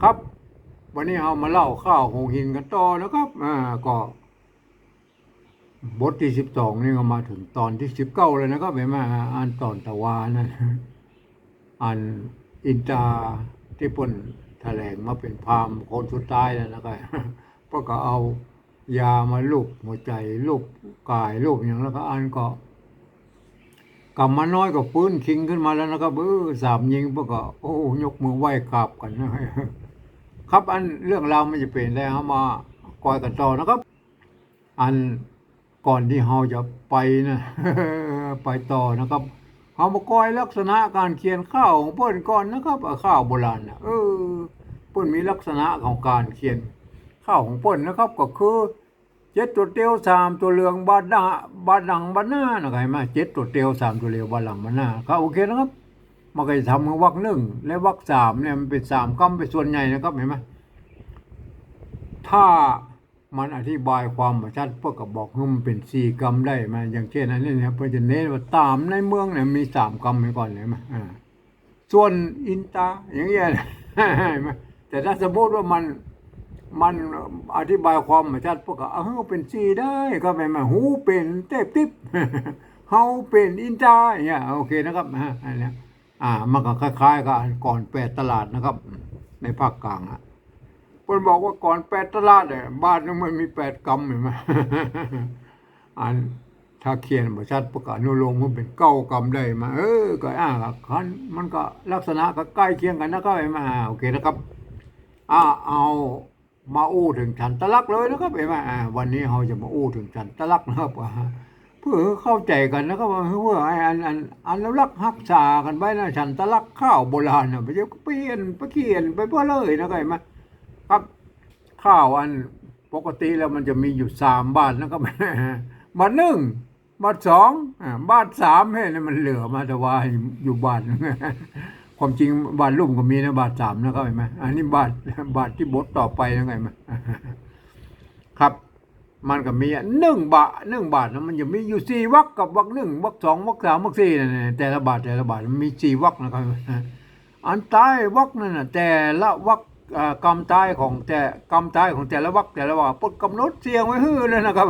ครับ วันนี้เอามาเล่าข้าวหงหินกันต่อนะครับอ่าก็บทที่สิบสองนี่ก็มาถึงตอนที่สิบเก้าเลยนะครับเห็นไหมอ่านตอนตะวานั่นอ่านอินตาที่ปนแถลงมาเป็นพามคนสุดท้ายแล้วนะครับพกก็เอายามาลูบหัวใจลูบกายลูบอย่างแล้วก็อ่านก็กำมาน้อยก็ฟื้นคิงขึ้นมาแล้วนะครับเออสามยิงพวกก็โอ้ยกมือไหว้กราบกันนะ ครับอันเรื่องราวมันจะเป็นแล้วเอามากอยกันต่อนะครับ อันก่อนที่เราจะไปนะไปต่อนะครับเรามากอยลักษณะการเขียนข้าวของเพิ่นก่อนนะครับข้าวโบราณนะเออเพิ่นมีลักษณะของการเขียนข้าวของเพิ่นนะครับ ก็คือเจ็ดตัวเตียวสามตัวเหลืองบาดาบาดังบาน้านะครับเห็นไหมเจ็ดตัวเตียวสามตัวเหลืองบาดังบานาก็โอเคนะครับ มันก็จะทำวักหนึ่งและวักสามเนี่ยมันเป็นสามกำเป็นส่วนใหญ่นะครับเห็นไหมถ้ามันอธิบายความชัดพื่อกับบอกให้มันเป็นสี่กรรมได้มาอย่างเช่นอันนี้เนี่ยเพื่อจะเน้นว่าตามในเมืองเนี่ยมีสามกรรมไปก่อนเลยไหมาส่วนอินตาอย่างเงี้ยแต่ถ้าสมมติว่ามันมันอธิบายความชัดพื่อกับเออเป็นสี่ได้ก็ไม่มาหูเป็นเต็บทิบเฮาเป็นอินตาอย่างเงี้ยโอเคนะครับอ่าอันเนี้ย อ่า มันก็คล้ายๆกับก่อนแปดตลาดนะครับ ในภาคกลางอะเพิ่นบอกว่าก่อนแปดตลาดเนี่ยบ้านนึงมันมีแปดกำเห็นไหมอันถ้าเขียนบชัดประกาศนุโลมมันเป็นเก้ากำได้มา เออ ก็อ่าคันมันก็ลักษณะก็ใกล้เคียงกันนะครับเห็นไหมอาโอเคนะครับอ่าเอามาอู้ถึงฉันตะลักเลยนะครับเห็นไหมอาวันนี้เราจะมาอู้ถึงฉันตะลักนะครับอ่า พื่อเข้าใจกันนะครับว่าเพื่อไอ้อันอันอันแล้วรักฮักษากันไว้นะฉันตะลักข้าวโบราณนะไปเปลี่ยนไปเขียนไปเพื่อเลยนะครับเห็นไหมครับข้าวอันปกติแล้วมันจะมีอยู่สามบาทนะครับบาทหนึ่งบาทสองบาทสามเฮ้ยนี่มันเหลือมาแต่ว่าอยู่บาทความจริงบาทลุ่มก็มีนะบาทสามนะครับเห็นไหมอันนี้บาทบาทที่บทต่อไปนะไงไหมครับ มันก็มีหนึ่งบาทหนึ่งบาทนะมันจะมีอยู่สี่วักกับวักหนึ่งวักสองวักสามวักสี่นะเนี่ยแต่ละบาทแต่ละบาทมันมีสี่วักนะครับอันใต้วักนั่นนะแต่ละวักอ่ากรรมใต้ของแต่กรรมใต้ของแต่ละวักแต่ละวักปดกำหนดเสียงไว้ฮื้อเลยนะครับ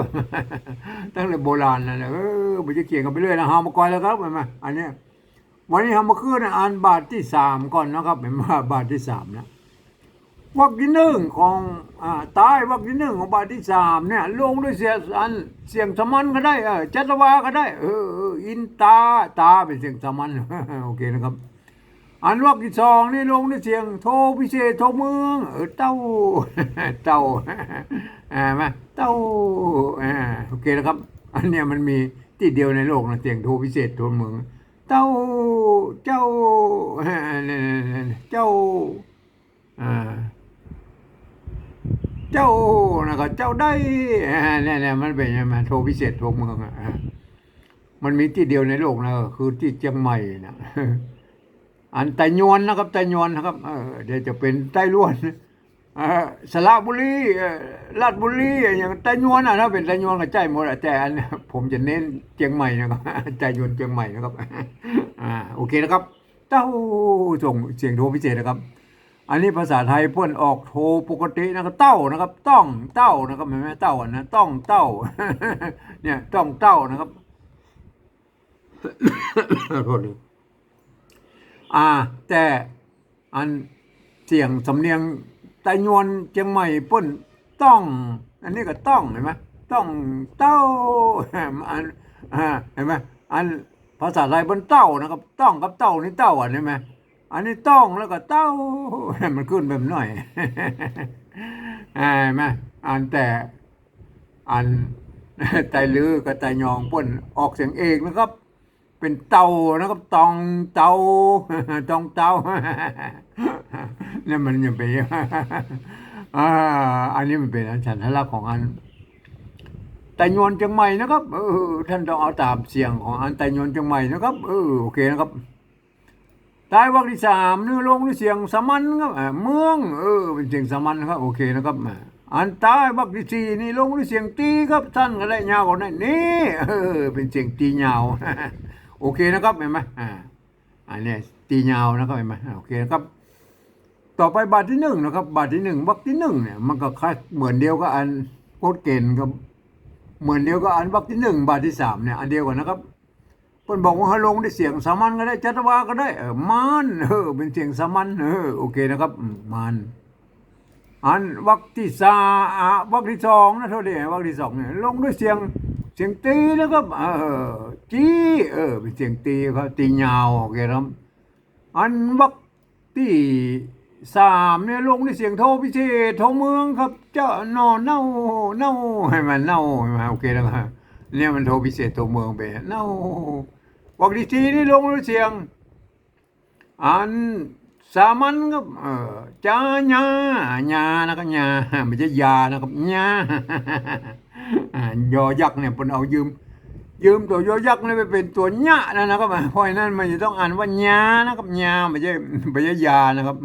ตั้งแต่โบราณนั่นแหละเออมันจะเขียนกันไปเรื่อยนะฮามาก่อนแล้วครับเห็นไหมอันเนี้ยวันนี้ฮามาขึ้นอ่านบาทที่สามก่อนนะครับเห็นไหมบาทที่สามนะ วักที่หนึ่งของอ่าตายวักที่หนึ่งของบาทที่สามเนี่ยลงด้วยเสียงอันเสียงสมันก็ได้เออจัตวาก็ได้เออเอออินตาตาเป็นเสียงสมันโอเคนะครับ อันวักที่สองนี่ลงด้วยเสียงโทพิเศษโทเมืองเออเต้าเต้าอ่ามาเต้าอ่าโอเคนะครับ อันเนี้ยมันมีที่เดียวในโลกนะเสียงโทพิเศษโทเมืองเต้าเจ้าเจ้าอ่า เจ้านะก็เจ้าได้เนี่ยเนี่ยมันเป็นยังไงโทรพิเศษโทรเมืองอะมันมีที่เดียวในโลกนะคือที่เชียงใหม่นะอันไตยวนนะครับไตยวนนะครับเดี๋ยวจะเป็นไต้ล้วนอสระบุรีลาดบุรีอย่างไตยวนอะถ้าเป็นไตยวนก็ใจหมดอะแต่อันผมจะเน้นเชียงใหม่นะครับไตยวนเชียงใหม่นะครับอ่าโอเคนะครับเต้าส่งเสียงโทรพิเศษนะครับ อันนี้ภาษาไทยเพื่อนออกโทรปกตินะครับเต้านะครับ ต้องเต้านะครับเห็นไหมเต้าอะนะต้องเต้า เนี่ยต้องเต้านะครับโทษเลยอ่า แต่อันเสียงสำเนียงไตยวนเชียงใหม่เพิ่นต้อง อันนี้ก็ต้องเห็นไหมต้องเต้าอันอ่าเห็นไหมอันภาษาไทยเพิ่นเต้านะครับ ต้องกับเต้านี่เต้าอะเห็นไหม อันนี้ต้องแล้วก็เต้า มันขึ้นแบบหน่อยอ่าเห็นไหมอันแต่อันไตลือกับไตยองพ่นออกเสียงเอกนะครับ เป็นเตานะครับตองเตาตองเตานี่มันยังเป็นอ่าอันนี้มันเป็นอันฉันทลักษณ์ของอันไตยนเชียงใหม่นะครับเออท่านต้องเอาตามเสียงของอันไตยนเชียงใหม่นะครับเออโอเคนะครับ ตายวักที่สามนื้อลงด้วยเสียงสมัญครับเมืองเออเป็นเสียงสมัญครับโอเคนะครับอันตายวักที่สี่นี่ลงด้วยเสียงตีครับท่านก็ได้ยาวกว่านั้นนี่เออเป็นเสียงตียาวโอเคนะครับเห็นไหมอ่าอันนี้ตียาวนะครับเห็นไหมโอเคนะครับ ต่อไปบาทที่หนึ่งนะครับ บาทที่หนึ่งวรรคที่หนึ่งเนี่ยมันก็คล้ายเหมือนเดียวกับอันโคตรเกณฑ์กับเหมือนเดียวกับอันวรรคที่หนึ่งบาทที่สามเนี่ยอันเดียวกันนะครับ เพิ่นบอกว่าให้ลงได้เสียงสามัญก็ได้จัตวาก็ได้เออมานเออเป็นเสียงสามัญเออโอเคนะครับมมานอันวรรคที่สาอะวรรคที่สองนะเท่าเดียววรรคที่สองเนี่ยลงด้วยเสียงเสียงตีนะครับเออจี้เออเป็นเสียงตีครับตียาวโอเคครับอันวักที่สามเนี่ยลงในเสียงโทพิเศษโทเมืองครับ เจ้านอนเน่าเน่าให้มันเน่าให้มันโอเคแล้วครับเนี่ยมันโทพิเศษโทเมืองไปเน่า วักที่สี่นี่ลงในเสียง อันสามัญครับเออจาญาญานะครับญาไม่ใช่ยานะครับญายอยักษ์เนี่ยเพิ่นเอายืม ยืมตัวยอยักษ์นี่ไปเป็นตัวญะนะนะครับเพราะนั้นมันจะต้องอ่านว่าญานะครับญาไม่ใช่ไม่ใช่ยานะครับ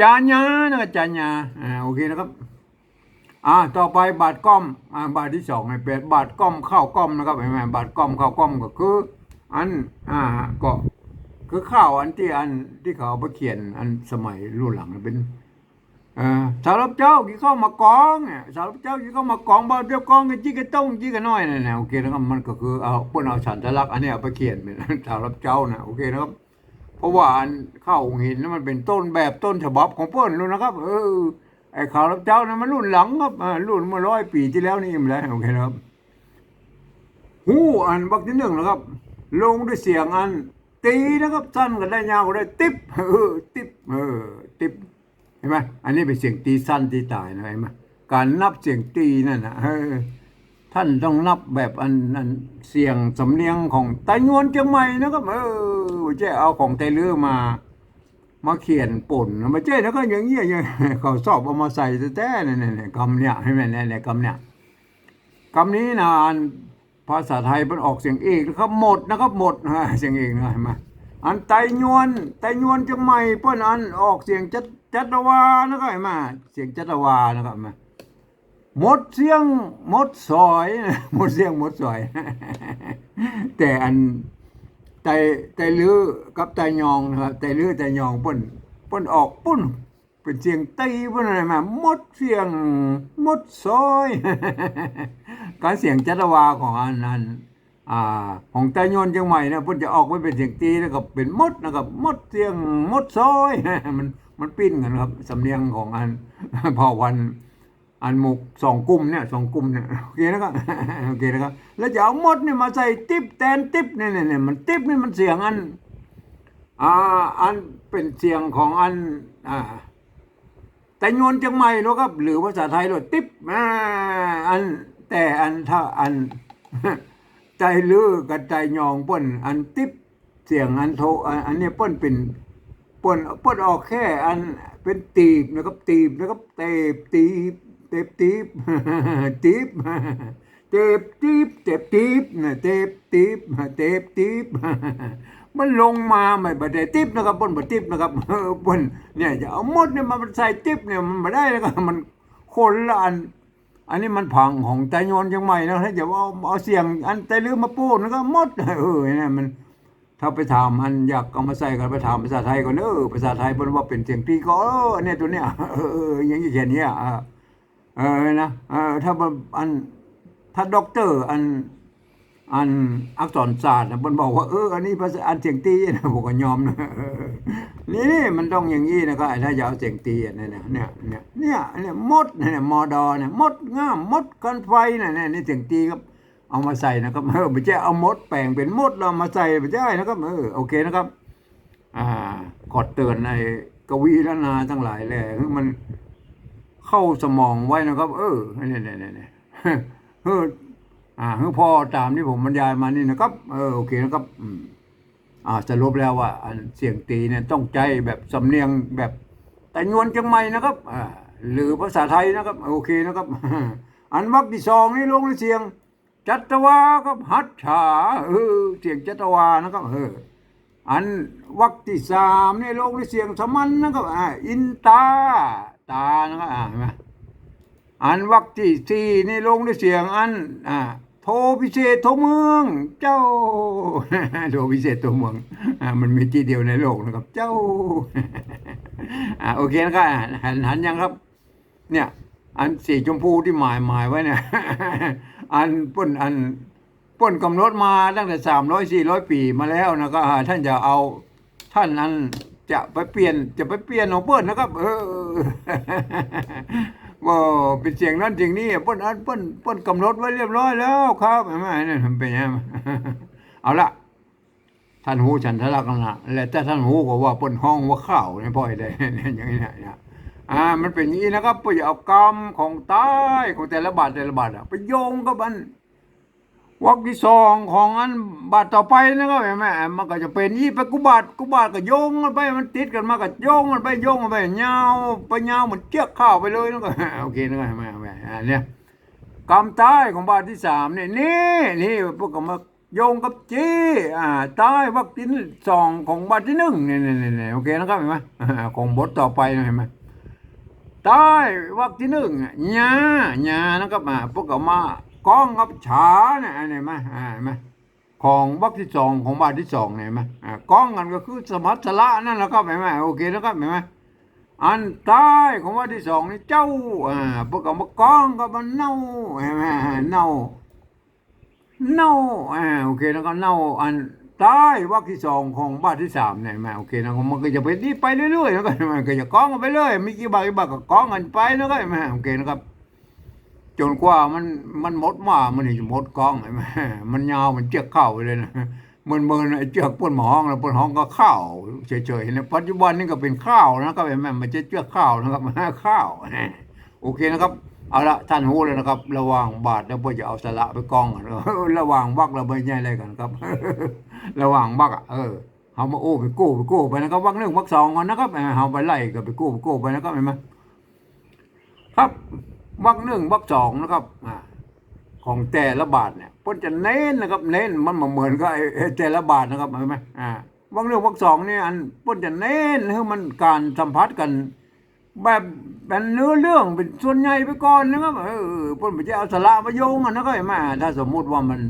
จาญานะครับจาญาอ่าโอเคนะครับอ่าต่อไปบาทก้อมอ่าบาทที่สองให้เป็นบาทก้อมข้าวก้อมนะครับเห็นไหมบาทก้อมข้าวก้อมก็คือ อันอ่าก็คือข้าวอันที่อันที่เขาเอาไปเขียนอันสมัยรุ่นหลังเป็นสาวรับเจ้ากี่ข้ามากองเนี่ยสาวรับเจ้ากี่ข้ามากองบ้านเจ้ากองกันจี้กันต้องจี้กันน้อยเนี่ยนะโอเคนะครับมันก็คือเอาพวกเอาฉันทลักษณ์อันนี้เอาไปเขียนเป็นสาวรับเจ้านะโอเคนะครับ เพราะว่าอันข้าวหินนั้นมันเป็นต้นแบบต้นฉบับของเปิ้นรู้นะครับ เออไอ้ข่าวรับเจ้านั้นมันรุ่นหลังครับรุ่นเมื่อร้อยปีที่แล้วนี่เองแล้วโอเคนะครับหูอันบักที่หนึ่งนะครับ ลงด้วยเสียงอัน ตีนะครับสั้นก็ได้ยาวก็ได้ ติ๊บเออติ๊บเออติ๊บเห็นไหมอันนี้เป็นเสียงตีสั้นตีตายนะเห็นไหมการนับเสียงตีนั่นนะเออท่านต้องนับแบบอันอันเสียงสำเนียงของไต้นวนเชียงใหม่นะครับเออไม่ใช่เอาของไต้ลือมา มาเขียนป่นม่ใช่แล้วก็อย่างเงี้ยอย่างเขาสอบเอามาใส่แท้ๆเนี่ยเนี่ยคำเนี่ยให้ไหมเนี่ยเนี่ยคำเนี่ยคำนี้นะอัน ภาษาไทยมันออกเสียงเอกนะครับหมดนะครับหมดฮะเสียงเอกนะเห็นไหมอันไตยวนไตยวนจังใหม่เปิ้นอันออกเสียงจัดจัตวานะครับเห็นไหมาเสียงจัตวานะครับเห็นไหมาหมดเสียงหมดซอยหมดเสียงหมดซอย แต่อันไตไตลือกับไตยองนะครับไตลือไตยองเปิ้นเปิ้นออกปุ้นเป็นเสียงไตีเปิ้นอะไรมาหมดเสียงหมดซอย การเสียงจัตวาของอันนั้นอ่าของไตโยนเชียงใหม่นะพิ่นจะออกไว้เป็นเสียงตีแล้วก็เป็นมดนะครับมดเสียงมดซอยมันมันปิ้นกันครับสำเนียงของอันพอวันอันหมุกสองกลุ่มเนี่ยสองกลุ่มเนี่ยโอเคนะครับโอเคนะครับแล้วจะเอามดเนี่ยมาใส่ติ๊บแตนติ๊บเนี่ยเนี่ยเนี่ยมันติ๊บนี่มันเสียงอันอ่าอันเป็นเสียงของอันอ่าแต่โยนจังใหม่เนอะครับหรือภาษาไทยเลยติ๊บอัน แต่อันถ้าอันใจลือกับใจยองปิ้นอันติบเสียงอันโทอันอันนี้ปิ้นเป็นปิ้นปิ้นออกแค่ อันเป็นตีบนะครับ ตีบนะครับเตบตีบเตบตีบตีบเตบตีบเตบตีบนะเตบตีบเตบตีบมันลงมาไม่บาได้ติบนะครับเปิ้นบ่ติบนะครับป้นเนี่ยจะเอาหมดเนี่ยมาใส่ติบเนี่ยมันบ่ได้นะครับมันคนละอัน อันนี้มันผังของไตโยนยังใหม่นะถ้าจะเอาเอาเสียง อันไตลืมมาปูนก็หมดเออเนี่ยมัน ถ้าไปถามอันอยากเอามาใส่กันไปถามภาษาไทยก่อนเออภาษาไทยบนว่าเป็นเสียงตีก็เออเนี่ยตัวเนี้ยเออเอออย่างนี้แค่เนี้ยเออเออนะเออถ้ามันอันถ้าด็อกเตอร์อัน อันอักษรศาสตร์นะมันบอกว่าเอออันนี้ภาษาอันเสียงตีนะผมก็ยอมนะนี่นี่มันต้องอย่างนี้นะครับถ้าจะเอาเสียงตีอะเนี่ยเนี่ยเนี่ยเนี่ยเนี่ยมดเนี่ยมอดอเนี่ยมดง่ามมดกันไฟเนี่ยเนี่ยนี่เสียงตีครับเอามาใส่นะครับเออไม่ใช่เอามดแปลงเป็นมดเรามาใส่ไม่ใช่นะครับเออโอเคนะครับ อ่าขอเตือนในกวีละนาทั้งหลายแหละคือมันเข้าสมองไว้นะครับ เออเนี่ยเนี่ยเนี่ยเออ อ่าคือพอตามที่ผมบรรยายมานี่นะครับ เออโอเคนะครับอืมอ่าสรุปแล้วว่าเสียงตีเนี่ยต้องใจแบบสำเนียงแบบแต่นวนจังไม่นะครับอ่าหรือภาษาไทยนะครับ โอเคนะครับ อันวรรคที่สองนี่ลงในเสียง จัตวาครับหัตถาเออเสียงจัตวานะครับเอออันวรรคที่สามนี่ลงในเสียงสมันนะครับอ่าอินตาตานะครับอ่าเห็นไหมอันวรรคที่สี่นี่ลงด้วยเสียงอันอ่า ทพิเศษโทเมือง เจ้าโทพิเศษโทเมืองมันมีที่เดียวในโลกนะครับ เจ้าโอเคนะครับหันหันยังครับ เนี่ย อันสีชมพูที่หมายหมายไว้เนี่ย อันป้นอันป้นกำหนดมาตั้งแต่สามร้อยสี่ร้อยปีมาแล้วนะก็อ่าท่านจะเอาท่านนั้นจะไปเปลี่ยนจะไปเปลี่ยนของเปิ้นนะครับ เออ เป็นเสียงนั้นเสียงนี้เปิ้นอันเปิ้นเปิ้นกำหนดไว้เรียบร้อยแล้วครับเห็นไหมนี่นมันเป็นยังไงเอาละท่านหูฉันทะลักนะและถ้าท่านหูก็ว่าเปิ้นห้องว่าข้าวเนี่ยพ่อยได้อย่างนี้นะนะอ่ามันเป็นอย่างนี้นะครับไปเอากรรมของตายของแต่ละบาทแต่ละบาทอะไปโยงกับมัน วักที่สองของอันบาทต่อไปนะครับแม่มันก็จะเป็นยี่ไปกุบาทกุบาทก็โยงกันไปมันติดกันมาก็โยงกันไปโยงกันไปยาวไปยาวเหมือนเชือกข้าวไปเลยนะก็โอเคนะครับแม่แม่อ่าเนี่ยกรรมตายของบาทที่สามเนี่ยนี่นี่พวกก็มาโยงกับจีอ่าตายวักที่สองของบาทที่หนึ่งเนี่ยเนี่ยเนี่ยโอเคนะครับเห็นไหมของบทต่อไปนะเห็นไหมตายวักที่หนึ่งอะหญ้าหญ้านะครับมาพวกก็มา ก้องกับฉาเนี่ยอันนี้มอ่าเห็นไหมของวักที่สองของบาทที่สองเนี่ยไหมอ่ากองกันก็คือสมัสละนั่นและครับเห็นไหมโอเคนะครับเห็นไหมอันตายของบาทที่สองนี่เจ้าอ่าพวกก็มากองกับมันเน่าเห็นไหมเน่าเน่าอ่าโอเคแล้วก็เน่าอันตายวักที่สองของบาทที่สามเนี่ยเห็นไหมโอเคนะมันก็จะไปนี่ไปเรื่อยๆแล้วก็มันก็จะกองกันไปเรื่อยมีกี่บาทกี่บาทก็กองกันไปนะครับเห็นไหมโอเคนะครับ จนกว่ามันมันหมดมามันนี่หมดกองเห็นไหมมันยาวมันเจือกเข้าไปเลยนะมันเมินไอ้เจือกป้นหมอห้องแล้วป้นห้องก็ข้าวเฉยๆในปัจจุบันนี่ก็เป็นข้าวนะครับเห็นไหมมันจะเจือกข้าวนะครับข้าวโอเคนะครับเอาละท่านหูเลยนะครับ ระว่างบาทแล้วเพื่อจะเอาสละไปกองกันระว่างบักเราไปแย่อะไรกันครับ ระว่างบักอะเออเอามาโอ้ไปกู้ไปกู้ไปนะครับวักหนึ่งวักสองก่อนนะครับเอาไปไล่ก็ไปกู้ไปกู้ไปนะครับเห็นไหมครับ วักหนึ่งวักสองนะครับอของแต่ละบาทเนี่ยพิ่นจะเน้นนะครับ เน้นมันเหมือนกับไอ้แต่ละบาทนะครับเห็นไหมอ่าวักหนึ่งวักสองนี่อันพิ่นจะเน้นให้มันการสัมผัสกันแบบเป็นเนื้อเรื่องเป็นส่วนใหญ่ไปก่อนนะครับเออพิ่นไม่ใช่เอาสาระมาโยงกันนะครับเห็นไหมถ้าสมมุติว่ามัน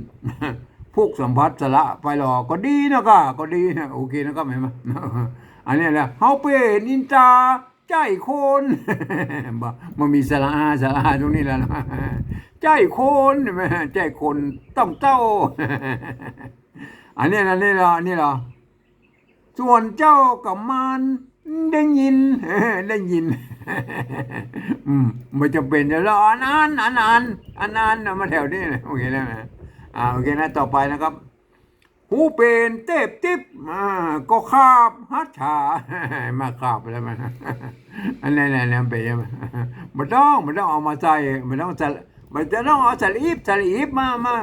พวกสัมผัสสาระไปหรอกก็ดีนะก็ก็ดีนะโอเคนะครับเห็นไหมอันนี้แหละเฮาเป็นนินจา ใจคนบ่มันมีสาระอาสาระอาตรงนี้แล้วนะใจคนใจคนต้องเจ้า อันนี้นะนี่เหรอนี่เหรอส่วนเจ้ากับมันได้ยินได้ยินอืมไม่จำเป็นจะรออันอันอันอันอันอันนมาแถวนี้นะโอเคแล้วนะอ่าโอเคนะต่อไปนะครับ หูเป็นเต็บติบอ่าก็คาบฮัดฉามาคาบไปแล้วมันอันนี้นี่นี่เป็นยังไงไม่ต้องไม่ต้องเอามาใส่ไม่ต้องใส่ไม่จะต้องเอาสลีบสลีบมามา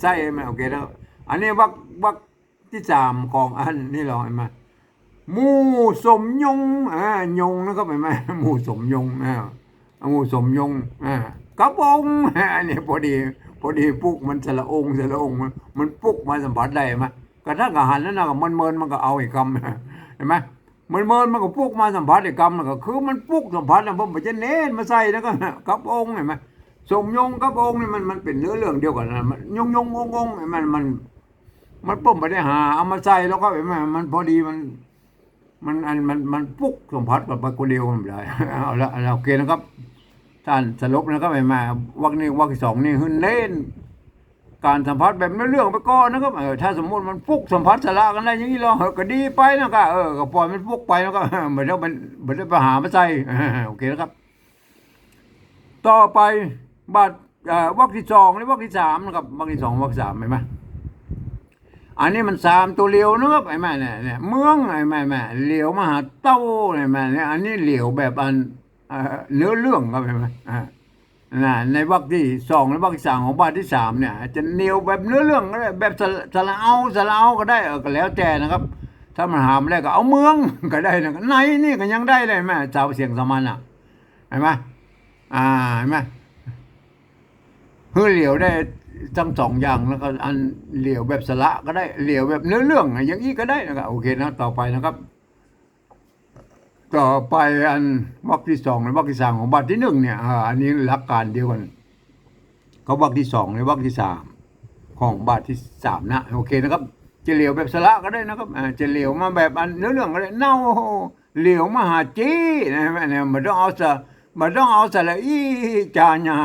ใส่มาโอเคแล้วอันนี้วักวักที่สามของอันนี่เราเห็นไหมหมูสมยงอ่ายงนะครับเห็นไหมหมูสมยงอ่าหมูสมยงอ่ากระปองอันนี้พอดี พอดีปุกมันสละองค์สละองค์มันปุกมาสัมผัสได้ไหมกระทั่งอาหารนั้นนะมันเมินมันก็เอาอีกคำเห็นไหมมันเมินมันก็ปุกมาสัมผัสอีกคำแล้วก็คือมันปุกสัมผัสนะผมไปจะเน้นมาใส่นะก็กับองค์เห็นไหมสมยงกับองค์นี่มันมันเป็นเนื้อเรื่องเดียวกันนะมันยงยงององมันมัน มันปุ่มไปได้หาเอามาใส่แล้วก็เห็นไหมมันพอดีมัน มันอันมันมันปุกสัมผัสกับไปคนเดียวมันเลยเอาละเอาโอเคนะครับ ท่านสรุปนะครับไอ้มาวักนี้วักที่สองนี่คือเน้นการสัมผัสแบบเรื่องไปก่อนนะครับเออถ้าสมมติมันฟุกสัมผัสสละกันได้อย่างนี้เราเออก็ดีไปนะครับเออก็ปล่อยมันฟุกไปแล้วก็เหมือนเราเป็นเหมือนไปหามาใส่โอเคนะครับ ต่อไปบาทเอ่อวักที่สองหรือวักที่สามนะครับวักที่สองวักสามเห็นไหมอันนี้มันสามตัวเหลียวนะครับไอ้แม่เนี่ยเนี่ยเมืองไอ้แม่แม่เหลียวมหาเต้าไอ้แม่เนี่ยอันนี้เหลียวแบบอัน เนื้อเรื่องครับเห็นไหมน่ะในวรรคที่สองและวรรคที่สามของบาทที่สามเนี่ยจะเหนียวแบบเนื้อเรื่องก็ได้แบบสละสละเอาสละเอาก็ได้ก็แล้วแต่นะครับถ้ามันหามได้ก็เอาเมืองก็ได้นะในนี่ก็ยังได้เลยเห็นไหมสาวเสียงสมัญอะเห็นไหมอ่าเห็นไหมเพื่อเหลียวได้ทั้งสองอย่างแล้วก็อันเหลียวแบบสละก็ได้เหลียวแบบเนื้อเรื่องอย่างนี้ก็ได้นะครับโอเคนะต่อไปนะครับ ต่อไปอันวรรคที่สองและวรรคที่สามของบาทที่หนึ่งเนี่ยอ่าอันนี้หลักการเดียวกันเขาวรรคที่สองและวรรคที่สามของบาทที่สามนะโอเคนะครับจะเหลียวแบบสละก็ได้นะครับอ่าจะเหลียวมาแบบอันเนื้อเรื่องก็ได้เน่าเหลียวมาหาจีนะเนี่ยมันต้องเอาสะมันต้องเอาสระอีจาญา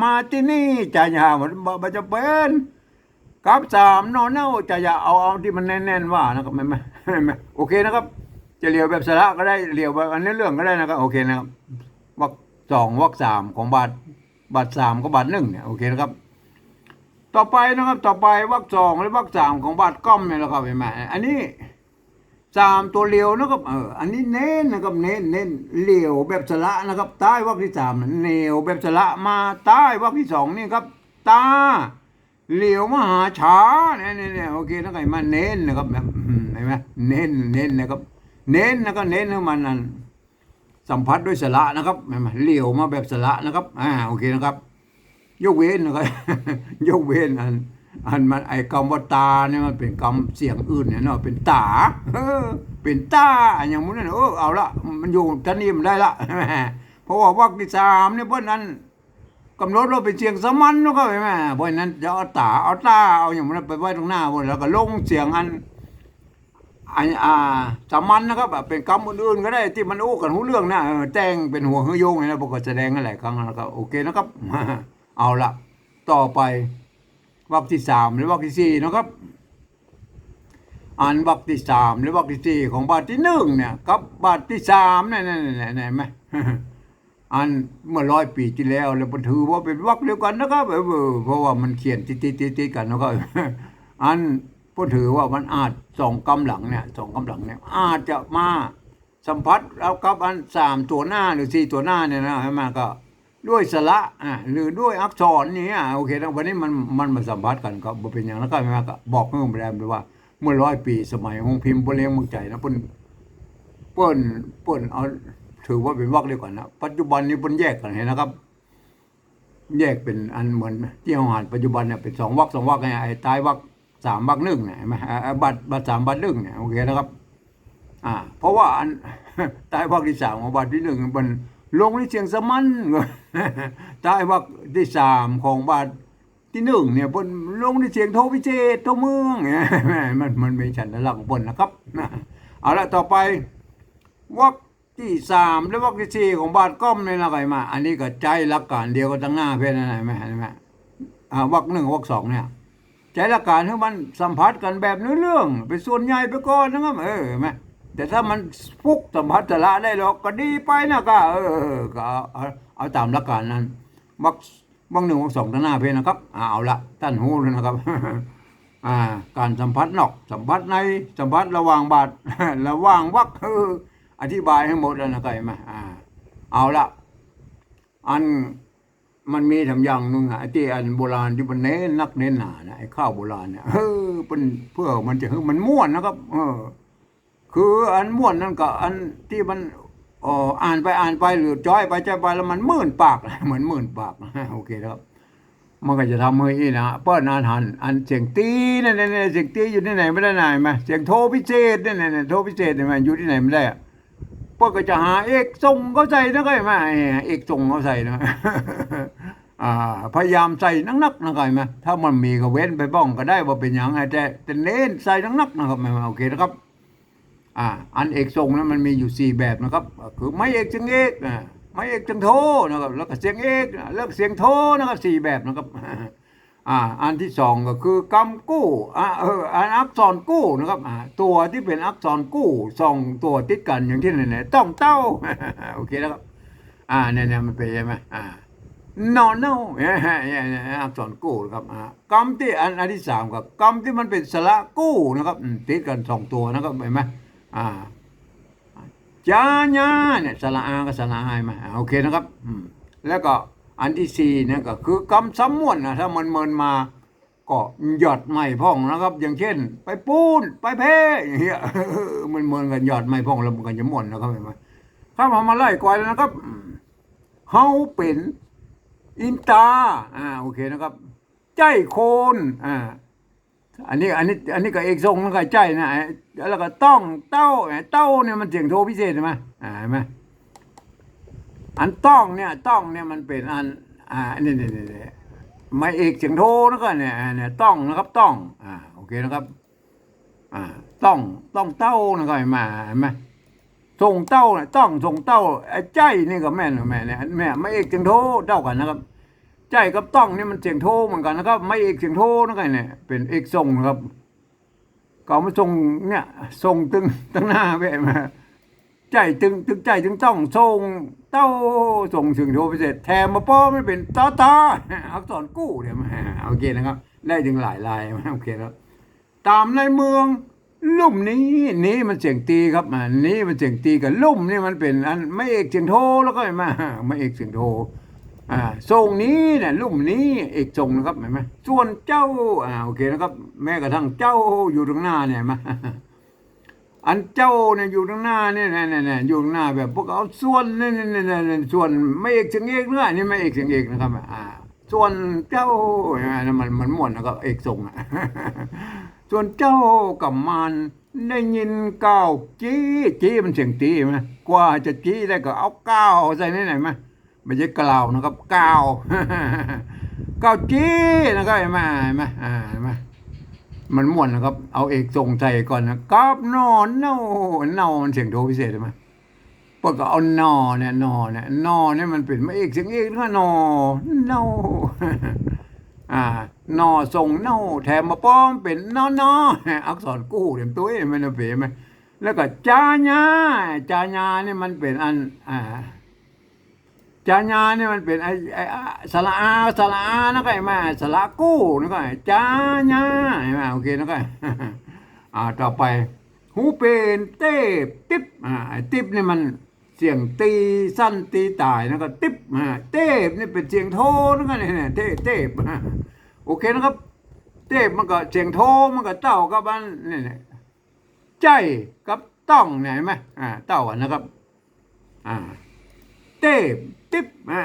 มาที่นี่จาญามันมันจะเป็นกับสามนอนเน่าจะอย่าเอาเอาที่มันแน่นๆว่านะครับไม่ไม่ไม่โอเคนะครับ จะเหลียวแบบสระก็ได้เหลียวแบบอันนี้เรื่องก็ได้นะครับโอเคนะครับวักสองวักสามของบาทบาทสามกับบาทหนึ่งเนี่ยโอเคนะครับ ต่อไปนะครับต่อไปวักสองและวักสามของบาทก้อมเนี่ยนะครับเห็นไหมอันนี้สามตัวเลียวนะครับเอออันนี้เน้นนะครับเน้นเน้นเหลียวแบบสระนะครับใต้วักที่สามเนียวแบบสระมาใต้วักที่สองนี่ครับตาเหลียวมหาช้าเนี่ยเนี่ยโอเคนะไงมาเน้นนะครับแบบเห็นไหมเน้นเน้นนะครับ เน้นแล้วก็เน้นให้มันนั่นสัมผัสด้วยสระนะครับเห็นไหมเหลียวมาแบบสระนะครับอ่าโอเคนะครับ ยกเว้นนะครับ ยกเว้นอันอันมันไอ้คำว่าตาเนี่ยมันเป็นคำเสียงอื่นเนี่ยเนาะเป็นตาเป็นตาอย่างมันนั่นเออเอาละมันอยู่ท่านี้มันได้ละเพราะว่าวักที่สามเนี่ยเพราะนั้นกำหนดว่าเป็นเสียงสมันนะครับใช่เพราะฉะนั้นจะเอาตาเอาตาเอาอย่างมันไปไว้ตรงหน้าบนแล้วก็ลงเสียงอัน อันอ่าสามัญนะครับแบบเป็นคำอื่นๆก็ได้ที่มันโอ้กันหูเรื่องนะเออแต่งเป็นหัวเฮือโยงเนี่ยนะปกติแสดงกันหลายครั้งแล้วนะครับโอเคนะครับ เอาละต่อไปวรรคที่สามหรือวรรคที่สี่นะครับอ่านวรรคที่สามหรือวรรคที่สี่ของบาทที่หนึ่งเนี่ยกับบาทที่สามเนี่ยเนี่ยเนี่ยเนี่ยเห็นไหมอันเมื่อร้อยปีที่แล้วแล้วมันถือว่าเป็นวรรคเดียวกันนะครับเพราะว่ามันเขียนติดติดติดติดกันนะครับอัน ก็ถือว่ามันอาจสองกำหลังเนี่ยสองกำหลังเนี่ยอาจจะมาสัมผัสแล้วกับอันสามตัวหน้าหรือสี่ตัวหน้าเนี่ยนะให้มาก็ด้วยสระอ่าหรือด้วยอักษรนี่อะโอเคนะวันนี้มันมันมาสัมผัสกันก็บเป็นอย่างนั้นก็ไม่มาก็บอกเพิ่มไปแล้วไปว่า เมื่อร้อยปีสมัยของพิมพ์บนเลี้ยงมืองใจนะเปิ้นเปิ้นเปิ้นเอาถือว่าเป็นวรรคเดียวกันนะปัจจุบันนี้เปิ้นแยกกันเห็นนะครับ แยกเป็นอันเหมือนที่เราอ่านปัจจุบันเนี่ยเป็นสองวรรคสองวรรคไงไอ้ท้ายวรรค สามวรรคหนึ่งเนี่ยเห็นไหมาบัตรบัตรสามบัตรหนึ่งเนี่ยโอเคนะครับ อ่า เพราะว่าอันใต้วรรคที่สามของบาทที่หนึ่งมันลงในเสียงสมันใต้วรรคที่สามของบาทที่หนึ่งเนี่ยบนลงในเสียงโทพิเศษโทเมืองเนี่ยมันมันมีฉันทลักษณ์บนนะครับเอาละต่อไปวรรคที่สามและวรรคที่สี่ของบาทก้อมเนี่ยนะไงมา อันนี้ก็ใจหลักการเดียวกันตั้งหน้าเพื่อนนะเห็นไหมเห็นไหมอ่าวรรคหนึ่งวรรคสองเนี่ย ใจลัการให้มันสัมผัสกันแบบเนื้เรื่องเป็นส่วนใหญ่ไปก่อนนะครับเออเห็นไหมแต่ถ้ามันฟุกสัมผัสจะละได้หรอกก็ดีไปนะก็เออก็เอาเอาตามหลักการนั้นวักวักหนึ่งวักสองตั้งหน้าเพนะครับเอาละท่านหูเลยนะครับอ่าการสัมผัสนอกสัมผัสในสัมผัสระหว่างบาทระหว่างวักเอออธิบายให้หมดแล้วนะครับเห็นไหมอ่าเอาละอัน มันมีทำอย่างหนึงอะไอ้ที่อันโบราณที่มันเน้นนักเน้นหนานะไอ้ข้าวโบราณเนี่ยเออเป็นเพื่อมันจะมันม่วนนะครับ เออ คืออันม่วนนั่นก็อันที่มันอ่ออ่านไปอ่านไปหรือจ้อยไปจ้อยไปแล้วมันมื่นปากเหมือนมื่นปากโอเคครับ มันก็จะทำให้อีนะเปิ้ลอ่านหันอันเสียงตีนั่นๆๆเสียงตีอยู่ที่ไหนไม่ได้ไหนไหมเสียงโทรพิเศษนั่นๆๆโทรพิเศษเนี่ยมันอยู่ที่ไหนไม่ได้อะ พวกก็จะหาเอกทรงเขาใส่นะก็ไหมเอกทรงเขาใส่นะพยายามใส่นักๆนะก็ไหมถ้ามันมีก็เว้นไปบ้องก็ได้ว่าเป็นอย่างไรแต่แต่เน้นใส่นักๆนะครับไม่โอเคนะครับอ่าอันเอกทรงนั้นมันมีอยู่สี่แบบนะครับ คือไม้เอกเสียงเอกไม้เอกเสียงโทนะครับแล้วก็เสียงเอกแล้วก็เสียงโทนะครับสี่แบบนะครับ อ่าอันที่สองก็คือกำกู้อ่าเอออันอักษรกู้นะครับอ่าตัวที่เป็นอักษรกู้สองตัวติดกันอย่างที่ไหนๆต้องเต้าโอเคแล้วครับอ่าเนี่ยเนี่ยมันเป็นใช่ไหมอ่านอนเน่าเนี่ยอักษรกู้นะครับอ่ากำที่อันอันที่สามกับกำที่มันเป็นสระกู้นะครับติดกันสองตัวนะครับเห็นไหมอ่าจ้าญาเนี่ยสระอากับสระอมาอ่าโอเคนะครับอืมแล้วก็ อันที่สี่เนี่ยก็คือกำซ้ำม่วนนะถ้ามันเมินมาก็หยอดไม้พ่องนะครับ อย่างเช่น ไปปูนไปเพอย่างเงี้ยมันเมินกันหยอดไม้พ่องแล้วมันก็จะม่วนนะครับเห็นไหมถ้ามามาไล่กวายแล้วนะครับเฮาเป็นอินตาอ่าโอเคนะครับ ใจโคนอ่าอันนี้อันนี้อันนี้ก็เอกทรงแล้วก็ใจนะแล้วก็ต้องเต้าเต้าเนี่ยมันเสียงโทพิเศษใช่ไหมอ่าเห็นไหม อันต้องเนี่ยต้องเนี่ยมันเป็นอันอ่านี่นี่นี่ไม่เอกเสียงโทนะครับเนี่ยเนี่ยต้องนะครับต้องอ่าโอเคนะครับอ่าต้องต้องเต้านะครับเห็นไหมเห็นไหมส่งเต้าน่ะต้องส่งเต้าไอ้ใจนี่ก็แม่นแม่เนี่ยแม่ไม่เอกเสียงโทเต้ากันนะครับ ใจกับต้องนี่มันเสียงโทเหมือนกันนะครับ ไม่เอกเสียงโทนะครับเนี่ยเป็นเอกส่งนะครับก็มาส่งเนี่ยส่งตึงตั้งหน้าไปมา ใจตึงตึงใจตึงต้องส่งเต้าส่งถึงโทรพิเศษแถมมาป้อไม่เป็นตาตาอักษรกู้เดี๋ยวมาโอเคนะครับได้ถึงหลายลายโอเคแล้วตามในเมืองลุ่มนี้นี้มันเสียงตีครับอ่านี้มันเสียงตีกับลุ่มนี่มันเป็นอันไม่เอกเสียงโทแล้วก็เห็นไหมาไม่เอกเสียงโทอ่าทรงนี้เนี่ยลุ่มนี้เอกทรงนะครับเห็นไหมส่วนเจ้าอ่าโอเคนะครับ แม้กระทั่งเจ้าอยู่ตรงหน้าเนี่ยไหมา อันเจ้าเนี่ยอยู่ตรงหน้าเนี่ยเนี่ยเนี่ยอยู่ตรงหน้าแบบพวกเอาส่วนเนี่ยเนี่ยเนี่ยเนี่ส่วนไม่เอกเสียงเอกเนื้อนี่ไม่เอกเสียงเอกนะครับอ่าส่วนเจ้าเนี่ยมันมันหม่วนนะครับเอกทรงอะส่วนเจ้ากับมันได้ยินก้าวจี้จี้มันเสียงตีไหมกว่าจะจี้ได้ก็เอาก้าวใส่นี่ไหนไหมไม่ใช่กล่าวนะครับก้าวก้าวจี้นะครับเห็นไหมเห็นไหมอ่าเห็นไหม มันม่วนนะครับ เอาเอกทรงใส่ก่อนนะกับนอนเน่าเน่ามันเสียงโทพิเศษใช่ไหมพวกก็เอานอเนี่ยนอเนี่ยนอเนี่ยมันเป็นไม่เอกเสียงเอกนะนอเน่าอ่านอส่งเน่าแถมมาป้อมเป็นนอนออักษรกู้เต็มตัวเองมันเปไหมแล้วก็จาญาจาญาเนี่ยมันเป็นอันอ่า จาญาเนี่ยมันเป็นไอ้ไอ้สระอาสระอานะก็ไอ้มาสระกู้นะก็ไอ้จาญาเห็นไหมโอเคนะก็อ่าต่อไป หูเป็นเต้บติ๊บอ่าติ๊บนี่มันเสียงตีสั้นตีตายนะก็ติ๊บอ่าเต้บนี่เป็นเสียงโทนะก็เนี่ยเต้เต้บโอเคนะครับเต้บมันก็เสียงโทมันก็เต้ากับอันนี่เนี่ยใจกับต้องเนี่ยเห็นไหมอ่าเต้ากันนะครับอ่าเต้บ ติ๊บอ่า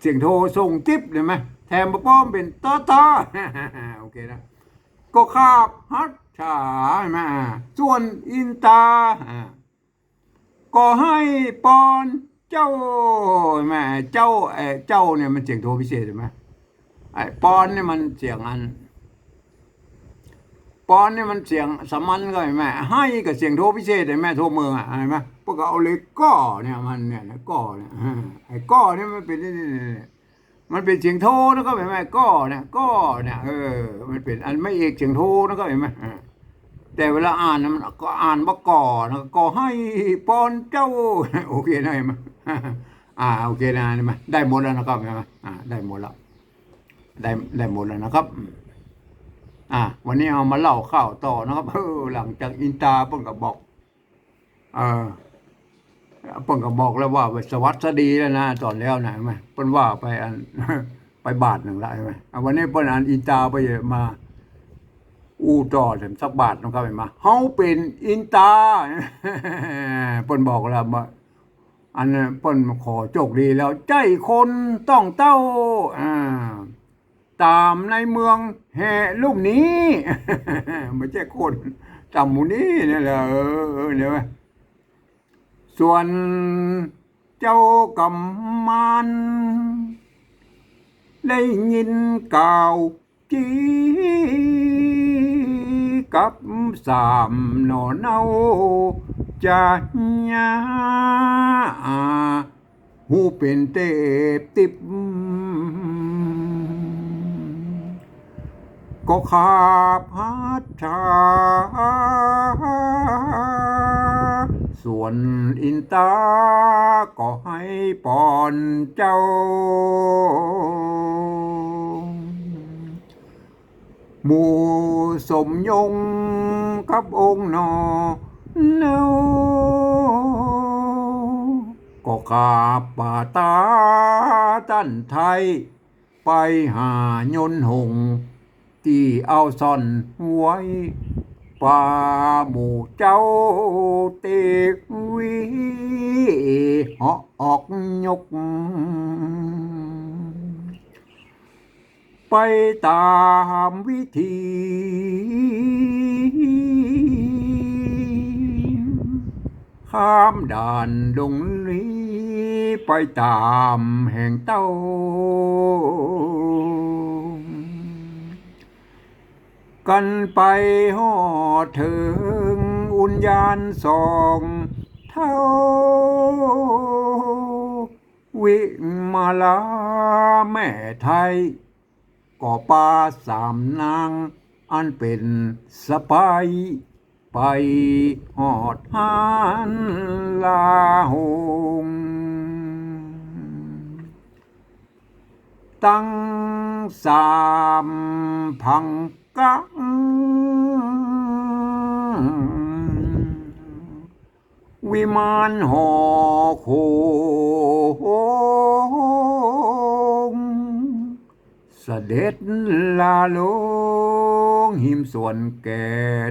เสียงโทรส่งติ๊บเห็นไหมแทนป้อมเป็นตอตอโอเคนะก็คาบฮัตชาใช่ไหมาส่วนอินตาอ่าก็ให้ปอนเจ้าใช่ไหมเจ้าเอเจ้าเนี่ยมันเสียงโทรพิเศษใช่ไหมไอ้ปอนเนี่ยมันเสียงอัน ปอนเนี่ยมันเสียงสมัญก็ใช่ไหมให้กับเสียงโทพิเศษใช่ไหมโทเมืองอะใช่ไหมพวกก็เอาเลยก้อเนี่ยมันเนี่ยก้อเนี่ยไอ้ก้อเนี่ยมันเป็นนี่มันเป็นเสียงโทนะก็เห็นไหมก็เนี่ยก็เนี่ยเออ มันเป็นอันไม่เอกเสียงโทนะก็เห็นไหมอ่าแต่เวลาอ่านมันก็อ่านว่าก่อนะก็ให้ปอนเจ้าโอเคนะเห็นไหมอ่าโอเคนะเห็นไหมได้หมดแล้วนะครับเห็นไหมอ่าได้หมดแล้วได้ได้หมดแล้วนะครับ อืมอ่าวันนี้เอามาเล่าข่าวต่อนะครับเออหลังจากอินตาเพิ่งก็บอก เออเพิ่นก็บอกแล้วว่าสวัสดีแล้วนะตอนแล้วนะเห็นไหมเพิ่นว่าไปอันไปบาทหนึ่งละใช่ไหมอะวันนี้เพิ่นอ่านอินตาไปมา อู้ต่อถึงสักบาทนะครับเห็นไหมเฮาเป็นอินตาเพิ่นบอกแล้วว่าอันนั้นเพิ่นขอโชคดีแล้ว ใจคนต้องเต้าอ่า ตามในเมืองแห่ลูกนี้ไม่ใช่คนจำหมูนี้นี่แหละเออเนี่ยส่วนเจ้ากำมันได้ยินก่าวจีกับสามหนอนเอาจะญาหูเป็นเตบติบ ก็ขาบฮัตชา ส่วนอินตา ก็ให้ปอนเจ้า หมู่สมยงกับองค์นอเนาก็ขาบป่าตาตันไทย ไปหายนหง ที่เอาซ่อนไว้ป่าหมู่เจ้าเตกวีเหาะออกยก ไปตามวิธีข้ามด่านดงลี้ ไปตามแห่งเต้า กันไปหอดถึงอุญญาณสองเท่า วิมาลาแม่ไทยก่อปลาสามนาง อันเป็นสปายไปหอดหานลาหงตั้งสามพัง กังวิมานหอโคงเสด็จลาลงหิมส่วนแก่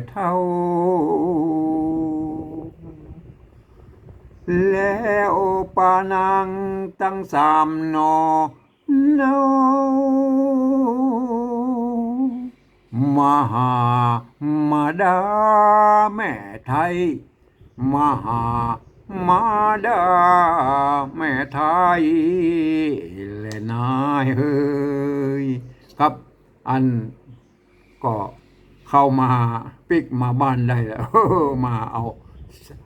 เท่า แล้วปานางตั้งสามนอน มหามาดาแม่ไทย มหามาดาแม่ไทยและนายเฮ้ยครับ อันก็เข้ามาปิกมาบ้านได้แล้วมาเอา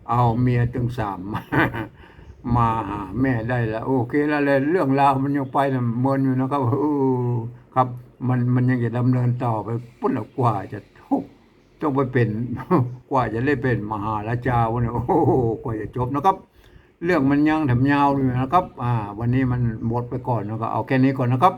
เอาเมียถึงสามมามาหาแม่ได้แล้วโอเคแล้วเลยเรื่องราวมันยังไปนะเมินอยู่นะครับครับ มันมันยังจะดำเนินต่อไปปุ่นละกว่าจะทุกต้องไปเป็นกว่าจะได้เป็นมหาราชาวันนี้โอ้โหกว่าจะจบนะครับ เรื่องมันยังทำยาวอยู่นะครับ อ่า วันนี้มันหมดไปก่อนนะครับเอาแค่นี้ก่อนนะครับ